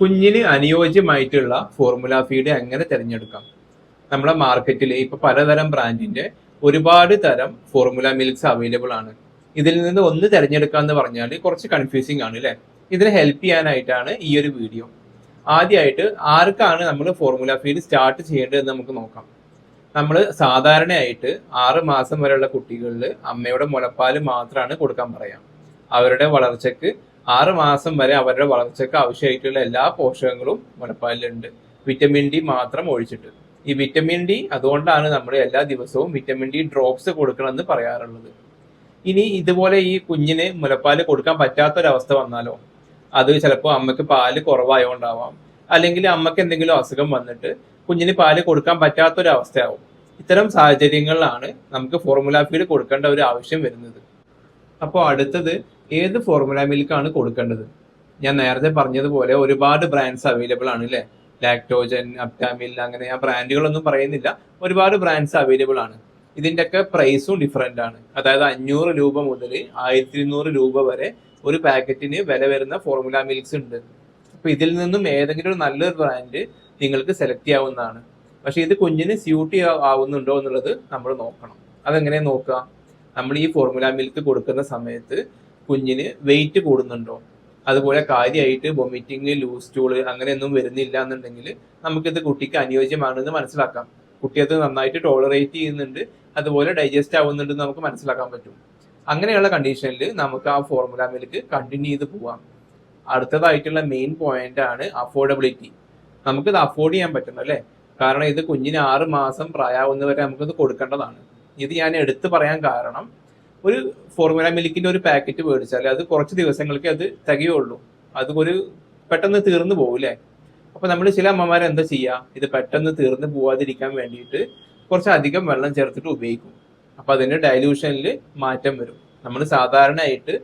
കുഞ്ഞിന് അനുയോജ്യമായിട്ടുള്ള formula feed എങ്ങനെ തിരഞ്ഞെടുക്കാം? നമ്മുടെ മാർക്കറ്റിൽ ഇപ്പൊ പലതരം ബ്രാൻഡിന്റെ ഒരുപാട് തരം ഫോർമുല മിൽക്സ് അവൈലബിൾ ആണ്. ഇതിൽ നിന്ന് ഒന്ന് തിരഞ്ഞെടുക്കുക എന്ന് പറഞ്ഞാൽ കുറച്ച് കൺഫ്യൂസിങ് ആണ് അല്ലേ ഇതിനെ ഹെൽപ്പ് ചെയ്യാനായിട്ടാണ് ഈ ഒരു വീഡിയോ ആദ്യമായിട്ട് ആർക്കാണ് നമ്മൾ ഫോർമുല ഫീഡ് സ്റ്റാർട്ട് ചെയ്യേണ്ടതെന്ന് നമുക്ക് നോക്കാം. നമ്മൾ സാധാരണയായിട്ട് ആറ് മാസം വരെയുള്ള കുട്ടികളിൽ അമ്മയുടെ മുലപ്പാൽ മാത്രമാണ് കൊടുക്കാൻ പറയാം. അവരുടെ വളർച്ചയ്ക്ക് ആറ് മാസം വരെ അവരുടെ വളർച്ചയ്ക്ക് ആവശ്യമായിട്ടുള്ള എല്ലാ പോഷകങ്ങളും മുലപ്പാലിലുണ്ട് വിറ്റമിൻ ഡി മാത്രം ഒഴിച്ചിട്ട്. ഈ വിറ്റമിൻ ഡി അതുകൊണ്ടാണ് നമ്മൾ എല്ലാ ദിവസവും വിറ്റമിൻ ഡി ഡ്രോപ്സ് കൊടുക്കണമെന്ന് പറയാറുള്ളത്. ഇനി ഇതുപോലെ ഈ കുഞ്ഞിന് മുലപ്പാൽ കൊടുക്കാൻ പറ്റാത്തൊരവസ്ഥ വന്നാലോ? അത് ചിലപ്പോൾ അമ്മയ്ക്ക് പാൽ കുറവായോണ്ടാവാം. അല്ലെങ്കിൽ അമ്മയ്ക്ക് എന്തെങ്കിലും അസുഖം വന്നിട്ട് കുഞ്ഞിന് പാൽ കൊടുക്കാൻ പറ്റാത്തൊരവസ്ഥയാവും. ഇത്തരം സാഹചര്യങ്ങളിലാണ് നമുക്ക് ഫോർമുല ഫീഡ് കൊടുക്കേണ്ട ഒരു ആവശ്യം വരുന്നത്. അപ്പോൾ അടുത്തത് ഏത് ഫോർമുല മിൽക്കാണ് കൊടുക്കേണ്ടത്? ഞാൻ നേരത്തെ പറഞ്ഞതുപോലെ ഒരുപാട് ബ്രാൻഡ്സ് അവൈലബിൾ ആണ് അല്ലേ ലാക്ടോജൻ അപ്റ്റാമിൽ അങ്ങനെ ആ ബ്രാൻഡുകളൊന്നും പറയുന്നില്ല. ഒരുപാട് ബ്രാൻഡ്സ് അവൈലബിൾ ആണ്. ഇതിന്റെയൊക്കെ പ്രൈസും ഡിഫറെന്റ് ആണ്. അതായത് അഞ്ഞൂറ് രൂപ മുതൽ ആയിരത്തി ഇരുന്നൂറ് രൂപ വരെ ഒരു പാക്കറ്റിന് വില വരുന്ന ഫോർമുല മിൽക്സ് ഉണ്ട്. അപ്പൊ ഇതിൽ നിന്നും ഏതെങ്കിലും ഒരു നല്ലൊരു ബ്രാൻഡ് നിങ്ങൾക്ക് സെലക്ട് ചെയ്യാവുന്നതാണ്. പക്ഷേ ഇത് കുഞ്ഞിന് സ്യൂട്ട് ആവുന്നുണ്ടോ എന്നുള്ളത് നമ്മൾ നോക്കണം. അതെങ്ങനെ നോക്കുക? നമ്മൾ ഈ ഫോർമുല മിൽക്ക് കൊടുക്കുന്ന സമയത്ത് കുഞ്ഞിന് വെയിറ്റ് കൂടുന്നുണ്ടോ? അതുപോലെ കാര്യമായിട്ട് വൊമിറ്റിങ് ലൂസ് സ്റ്റൂൾ അങ്ങനെയൊന്നും വരുന്നില്ല എന്നുണ്ടെങ്കിൽ നമുക്കിത് കുട്ടിക്ക് അനുയോജ്യമാണെന്ന് മനസ്സിലാക്കാം. കുട്ടി അത് നന്നായിട്ട് ടോളറേറ്റ് ചെയ്യുന്നുണ്ട് അതുപോലെ ഡൈജസ്റ്റ് ആവുന്നുണ്ട് നമുക്ക് മനസ്സിലാക്കാൻ പറ്റും. അങ്ങനെയുള്ള കണ്ടീഷനിൽ നമുക്ക് ആ ഫോർമുല മിൽക്ക് കണ്ടിന്യൂ ചെയ്ത് പോവാം. അടുത്തതായിട്ടുള്ള മെയിൻ പോയിന്റ് ആണ് അഫോർഡബിലിറ്റി നമുക്കിത് അഫോർഡ് ചെയ്യാൻ പറ്റണം അല്ലേ? കാരണം ഇത് കുഞ്ഞിന് ആറ് മാസം പ്രായാവുന്നവരെ നമുക്കിത് കൊടുക്കേണ്ടതാണ്. ഇത് ഞാൻ എടുത്തു പറയാൻ കാരണം ഒരു ഫോർമുല മിൽക്കിന്റെ ഒരു പാക്കറ്റ് മേടിച്ചാൽ അത് കുറച്ച് ദിവസങ്ങൾക്ക് അത് തികയുള്ളൂ. അത് ഒരു പെട്ടെന്ന് തീർന്നു പോകില്ലേ അപ്പൊ നമ്മൾ ചില അമ്മമാരെ എന്താ ചെയ്യുക ഇത് പെട്ടെന്ന് തീർന്നു പോവാതിരിക്കാൻ വേണ്ടിയിട്ട് കുറച്ച് അധികം വെള്ളം ചേർത്തിട്ട് ഉപയോഗിക്കും. അപ്പൊ അതിന്റെ ഡൈല്യൂഷനിൽ മാറ്റം വരും. നമ്മൾ സാധാരണയായിട്ട്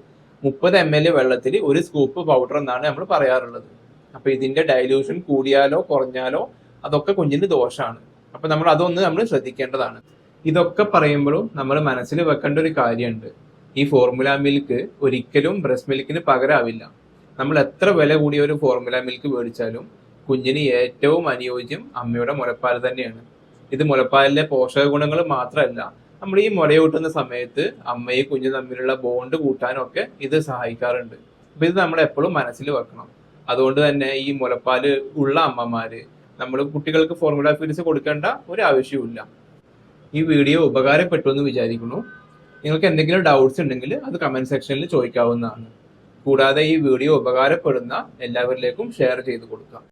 മുപ്പത് എം എൽ വെള്ളത്തിൽ ഒരു സ്കൂപ്പ് പൗഡർ എന്നാണ് നമ്മൾ പറയാറുള്ളത്. അപ്പൊ ഇതിന്റെ ഡൈല്യൂഷൻ കൂടിയാലോ കുറഞ്ഞാലോ അതൊക്കെ കുഞ്ഞിന് ദോഷമാണ് അപ്പൊ നമ്മൾ അതൊന്ന് നമ്മൾ ശ്രദ്ധിക്കേണ്ടതാണ്. ഇതൊക്കെ പറയുമ്പോഴും നമ്മൾ മനസ്സിൽ വെക്കേണ്ട ഒരു കാര്യമുണ്ട്. ഈ ഫോർമുല മിൽക്ക് ഒരിക്കലും ബ്രസ്റ്റ് മിൽക്കിന് പകരാവില്ല. നമ്മൾ എത്ര വില കൂടിയ ഒരു ഫോർമുല മിൽക്ക് മേടിച്ചാലും കുഞ്ഞിന് ഏറ്റവും അനുയോജ്യം അമ്മയുടെ മുലപ്പാൽ തന്നെയാണ്. ഇത് മുലപ്പാലിലെ പോഷക ഗുണങ്ങൾ മാത്രമല്ല നമ്മൾ ഈ മുലയൂട്ടുന്ന സമയത്ത് അമ്മയും കുഞ്ഞും തമ്മിലുള്ള ബോണ്ട് കൂട്ടാനൊക്കെ ഇത് സഹായിക്കാറുണ്ട്. അപ്പൊ ഇത് നമ്മൾ എപ്പോഴും മനസ്സിൽ വെക്കണം. അതുകൊണ്ട് തന്നെ ഈ മുലപ്പാൽ ഉള്ള അമ്മമാര് നമ്മൾ കുട്ടികൾക്ക് ഫോർമുല ഫീഡ്സ് കൊടുക്കേണ്ട ഒരു ആവശ്യവുമില്ല. ഈ വീഡിയോ ഉപകാരപ്പെട്ടു എന്ന് വിചാരിക്കുന്നു. നിങ്ങൾക്ക് എന്തെങ്കിലും ഡൗട്ട്സ് ഉണ്ടെങ്കിൽ അത് കമന്റ് സെക്ഷനിൽ ചോദിക്കാവുന്നതാണ്. കൂടാതെ ഈ വീഡിയോ ഉപകാരപ്പെടുന്ന എല്ലാവരിലേക്കും ഷെയർ ചെയ്ത് കൊടുക്കാം.